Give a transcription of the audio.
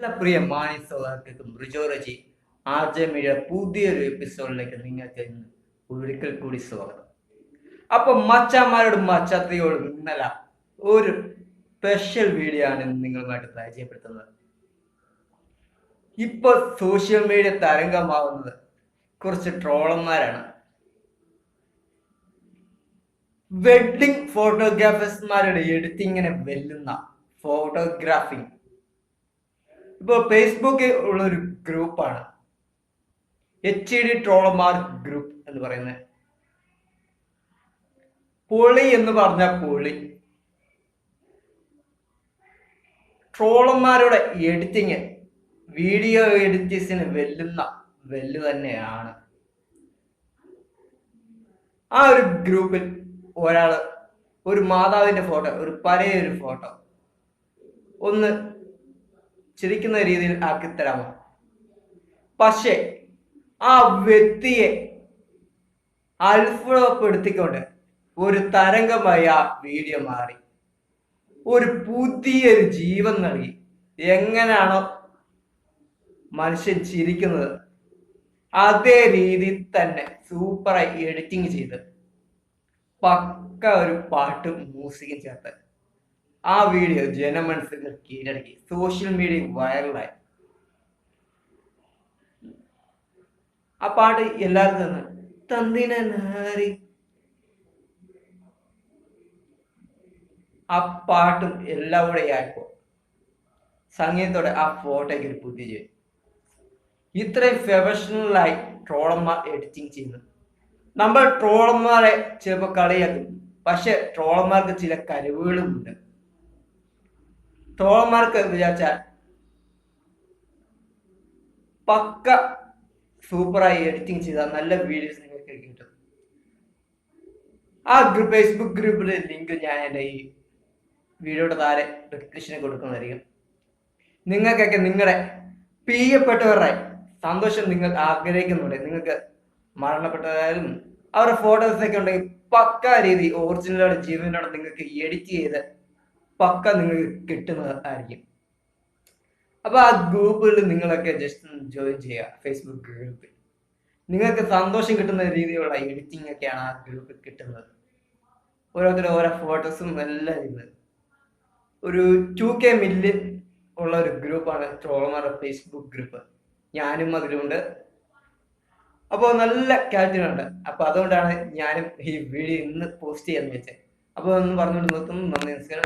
പ്രിയ മാണി സൗഹാർദ്ദക്കും റിജോറജി ആർ ജെ മീഡിയ പുതിയൊരു എപ്പിസോഡിലേക്ക് നിങ്ങൾക്ക് ഒരിക്കൽ കൂടി സ്വാഗതം. അപ്പൊ മച്ചാമാരോടും മച്ചാത്തിയോടും ഇന്നലെ ഒരു സ്പെഷ്യൽ വീഡിയോ ആണ് നിങ്ങളുമായിട്ട് പരിചയപ്പെടുത്തുന്നത്. ഇപ്പൊ സോഷ്യൽ മീഡിയ തരംഗമാവുന്നത് കുറച്ച് ട്രോളന്മാരാണ്. വെഡിങ് ഫോട്ടോഗ്രാഫേഴ്സ്മാരുടെ എഡിറ്റിങ്ങിനെ വെല്ലുന്ന ഫോട്ടോഗ്രാഫിംഗ് ഇപ്പോൾ ഫേസ്ബുക്ക് ഉള്ള ഒരു ഗ്രൂപ്പാണ് എച്ച് ഡി ട്രോളർമാർ ഗ്രൂപ്പ് എന്ന് പറയുന്നത് പൊളി എന്ന് പറഞ്ഞ പൊളി. ട്രോളന്മാരുടെ എഡിറ്റിങ് വീഡിയോ എഡിറ്റേഴ്സിന് വെല്ലുന്ന വെല്ലു തന്നെയാണ്. ആ ഒരു ഗ്രൂപ്പിൽ ഒരാൾ ഒരു മാതാവിന്റെ ഫോട്ടോ ഒരു പഴയ ഒരു ഫോട്ടോ ഒന്ന് ചിരിക്കുന്ന രീതിയിൽ ആക്കി തരാമോ? പക്ഷേ ആ വ്യക്തിയെ അത്ഭുതപ്പെടുത്തിക്കൊണ്ട് ഒരു തരംഗമായ വീഡിയോ മാറി. ഒരു പുതിയൊരു ജീവൻ നൽകി. എങ്ങനെയാണോ മനുഷ്യൻ ചിരിക്കുന്നത്. അതേ രീതിയിൽ തന്നെ സൂപ്പറായി എഡിറ്റിംഗ് ചെയ്ത്. പക്ക ഒരു പാട്ടും മ്യൂസിക്കും ചേർത്ത്. ആ വീഡിയോ ജനമനസ്സുകൾ കീഴടക്കി. സോഷ്യൽ മീഡിയ വൈറലായി ആ പാട്ട് എല്ലാവർക്കും തന്തിന നാരി ആ പാട്ടും എല്ലാം കൂടെ ആയപ്പോ സംഗീതത്തോടെ ആ ഫോട്ടോയ്ക്ക് ഒരു പുതിയ ജോലി ഇത്രയും പ്രൊഫഷണലായി ട്രോളന്മാർ എഡിറ്റിംഗ് ചെയ്യുന്നു. നമ്മൾ ട്രോളന്മാരെ ചിലപ്പോൾ കളിയാക്കും. പക്ഷെ ട്രോളന്മാർക്ക് ചില കഴിവുകളും ഉണ്ട് ട്രോളന്മാർക്ക് വിചാരിച്ചാൽ പക്ക സൂപ്പറായി എഡിറ്റിംഗ് ചെയ്ത നല്ല വീഡിയോസ് നിങ്ങൾക്ക് കിട്ടും. ആ ഗ്രൂപ്പ് ഫേസ്ബുക്ക് ഗ്രൂപ്പിലെ ലിങ്ക് ഞാൻ എന്റെ ഈ വീഡിയോയുടെ താഴെ ഡിസ്ക്രിപ്ഷനിൽ കൊടുക്കുന്നതായിരിക്കും. നിങ്ങൾക്കൊക്കെ നിങ്ങളുടെ പ്രിയപ്പെട്ടവരുടെ സന്തോഷം നിങ്ങൾ ആഗ്രഹിക്കുന്നുണ്ട്. നിങ്ങൾക്ക് മരണപ്പെട്ടതായാലും അവരുടെ ഫോട്ടോസൊക്കെ ഉണ്ടെങ്കിൽ പക്ക രീതി ഒറിജിനലോടെ ജീവനോടെ നിങ്ങൾക്ക് എഡിറ്റ് ചെയ്ത് പക്ക നിങ്ങൾക്ക് കിട്ടുന്നതായിരിക്കും അപ്പൊ ആ ഗ്രൂപ്പിൽ നിങ്ങളൊക്കെ ജസ്റ്റ് ഒന്ന് ജോയിൻ ചെയ്യുക ഫേസ്ബുക്ക് ഗ്രൂപ്പിൽ. നിങ്ങൾക്ക് സന്തോഷം കിട്ടുന്ന രീതിയിലുള്ള എഡിറ്റിംഗ് ഒക്കെയാണ് ആ ഗ്രൂപ്പിൽ കിട്ടുന്നത്. ഓരോരുത്തരും ഓരോ ഫോട്ടോസും എല്ലാം ഇരുന്നത് ഒരു ടു കെ മില്യൺ ഉള്ള ഒരു ഗ്രൂപ്പാണ് ട്രോളമാരുടെ ഫേസ്ബുക്ക് ഗ്രൂപ്പ് ഞാനും അതിലുണ്ട്. അപ്പോൾ നല്ല ഉണ്ട്. അപ്പോൾ അതുകൊണ്ടാണ് ഞാനും ഈ വീഡിയോ ഇന്ന് പോസ്റ്റ് ചെയ്യാന്ന് വെച്ചത്. അപ്പോൾ ഒന്ന് പറഞ്ഞുകൊണ്ട് നിർത്തുന്നു. നന്ദി നമസ്കാരം.